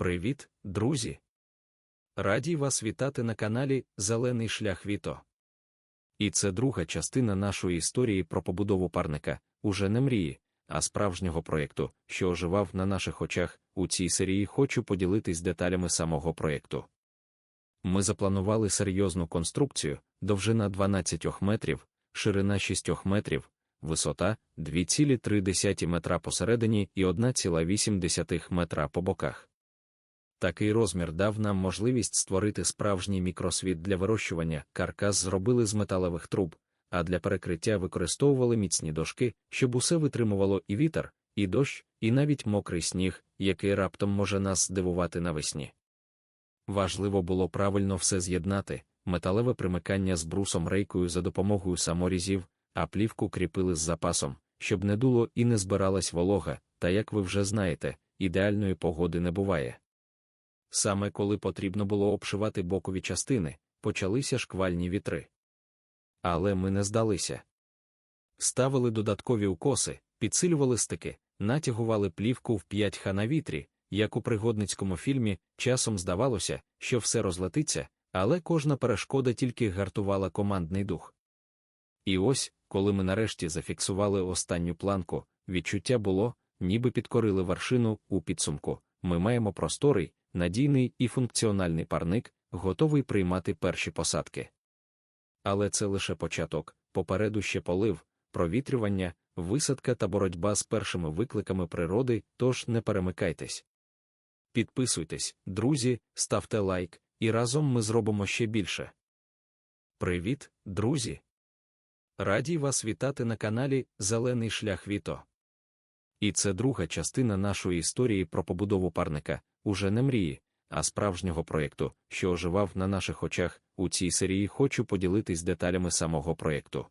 Привіт, друзі! Раді вас вітати на каналі Зелений шлях Віто. І це друга частина нашої історії про побудову парника, уже не мрії, а справжнього проєкту, що оживав на наших очах. У цій серії хочу поділитись деталями самого проєкту. Ми запланували серйозну конструкцію, довжина 12 метрів, ширина 6 метрів, висота 2,3 метра посередині і 1,8 метра по боках. Такий розмір дав нам можливість створити справжній мікросвіт для вирощування, каркас зробили з металевих труб, а для перекриття використовували міцні дошки, щоб усе витримувало і вітер, і дощ, і навіть мокрий сніг, який раптом може нас здивувати навесні. Важливо було правильно все з'єднати, металеве примикання з брусом рейкою за допомогою саморізів, а плівку кріпили з запасом, щоб не дуло і не збиралась волога, та як ви вже знаєте, ідеальної погоди не буває. Саме коли потрібно було обшивати бокові частини, почалися шквальні вітри. Але ми не здалися. Ставили додаткові укоси, підсилювали стики, натягували плівку в 5 ха на вітрі, як у пригодницькому фільмі, часом здавалося, що все розлетиться, але кожна перешкода тільки гартувала командний дух. І ось, коли ми нарешті зафіксували останню планку, відчуття було, ніби підкорили вершину у підсумку. Ми маємо просторий, надійний і функціональний парник, готовий приймати перші посадки. Але це лише початок, попереду ще полив, провітрювання, висадка та боротьба з першими викликами природи, тож не перемикайтесь. Підписуйтесь, друзі, ставте лайк, і разом ми зробимо ще більше. Привіт, друзі! Раді вас вітати на каналі Зелений шлях Віто. І це друга частина нашої історії про побудову парника, уже не мрії, а справжнього проєкту, що оживав на наших очах. У цій серії хочу поділитись деталями самого проєкту.